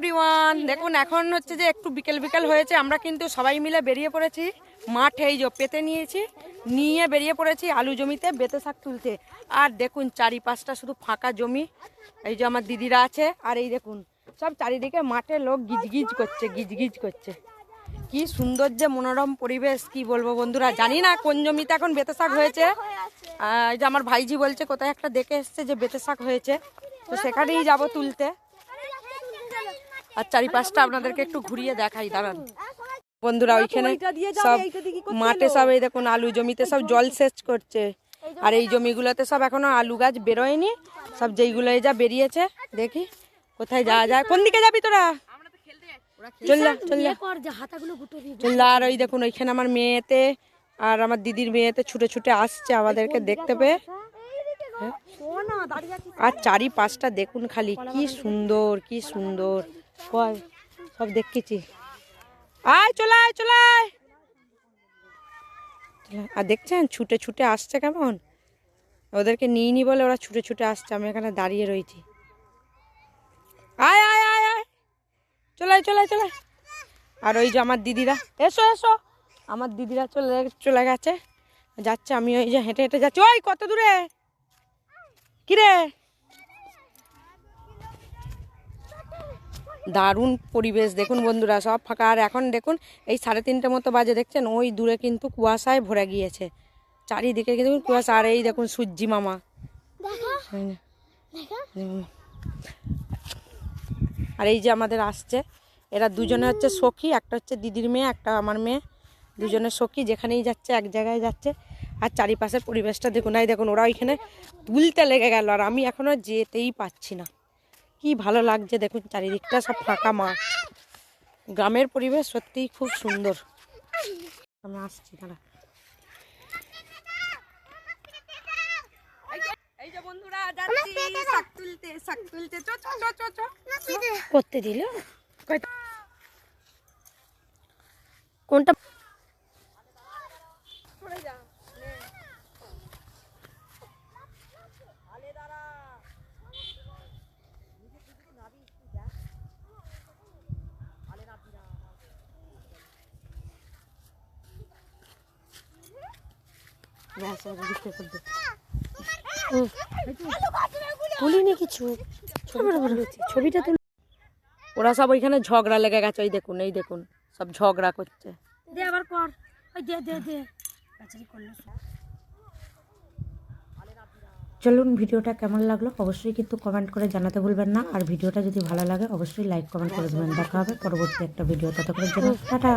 Everyone দেখুন, এখন হচ্ছে যে একটু বিকেল বিকেল হয়েছে, আমরা কিন্তু সবাই মিলে বেরিয়ে পড়েছি। মাঠে, এই যে পেতে নিয়েছি, নিয়ে বেরিয়ে পড়েছি আলু জমিতে বেতে শাক তুলতে। আর দেখুন, চারিপাশটা শুধু ফাঁকা জমি। এই যে আমার দিদিরা আছে, আর এই দেখুন, সব চারিদিকে মাঠে লোক গিজগিজ করছে গিজগিজ করছে। কি সুন্দর যে মনোরম পরিবেশ, কি বলব বন্ধুরা, জানি না কোন জমিতে এখন বেতে শাক হয়েছে। এই যে আমার ভাইজি বলছে, কোথায় একটা দেখে এসছে যে বেতে শাক হয়েছে। তো সেখানেই যাব তুলতে। আর চারিপাশটা আপনাদেরকে একটু ঘুরিয়ে দেখাই দাঁড়ান। বন্ধুরা ওইখানে সব মাঠে সব এই দেখুন আলু জমিতে সব জল সেচ করছে। আর এই জমিগুলোতে সব এখনও আলু গাছ বেরোয়নি। সব যেইগুলো এই যা বেরিয়েছে দেখি কোথায় যাওয়া যায়। কোন দিকে যাবি তোরা? চল যা চল যা। যা, আর ওই দেখুন ওইখানে আমার মেয়েতে আর আমার দিদির মেয়েতে ছুটে ছুটে আসছে আমাদেরকে দেখতে পেয়ে। আছি। আর চারিপাশটা দেখুন খালি কি সুন্দর কি সুন্দর। কয়? সব দেখেছি। আয়, চলে আয় চলে আয়। আর দেখছেন, ছুটে ছুটে আসছে কেমন? ওদেরকে নিয়ে নি বলে ওরা ছুটে ছুটে আসছে, আমি এখানে দাঁড়িয়ে রয়েছি। আয় আয় আয় আয়। চলে চলে চলে আর ওই যে আমার দিদিরা, এসো এসো। আমার দিদিরা চলে চলে গেছে। যাচ্ছে, আমি ওই যে হেঁটে হেঁটে যাচ্ছি। ওই কত দূরে? কিরে? দারুণ পরিবেশ। দেখুন বন্ধুরা সব ফাঁকা। আর এখন দেখুন এই সাড়ে তিনটে মতো বাজে দেখছেন? ওই দূরে কিন্তু কুয়াশায় ভরে গিয়েছে। চারিদিকে কিন্তু কুয়াশা। আর এই দেখুন সূর্যি মামা। আর এই যে আমাদের আসছে এরা দুজনে হচ্ছে সখী একটা হচ্ছে দিদির মেয়ে একটা আমার মেয়ে। দুজনের সখী যেখানেই যাচ্ছে এক জায়গায় যাচ্ছে। আর চারিপাশের পরিবেশটা দেখুন। এই দেখুন ওরা ওইখানে তুলতে লেগে গেল। আর আমি এখনও যেতেই পাচ্ছি না। কি ভালো লাগছে দেখুন চারিদিকটা সব ফাঁকা মাঠ। গ্রামের পরিবেশ সত্যিই খুব সুন্দর। আমি আসছি দাঁড়া। যে বন্ধুরা যাচ্ছি শাক তুলতে শাক তুলতে চো চো চো চো চো করতে দিল কোনটা ব্যাস, এবার দিতে করবে। তুলিনি কিছু? ছবিটা ওরা সব ওইখানে ঝগড়া লেগে গেছে ওই দেখুন এই দেখুন সব ঝগড়া করছে। দে আবার কর। ওই দে দে দে। চলুন ভিডিওটা কেমন লাগল অবশ্যই কিন্তু কমেন্ট করে জানাতে ভুলবেন না। আর ভিডিওটা যদি ভালো লাগে অবশ্যই লাইক কমেন্ট করে দেবেন। দেখা হবে পরবর্তী একটা ভিডিও। ততক্ষণের জন্য টাটা।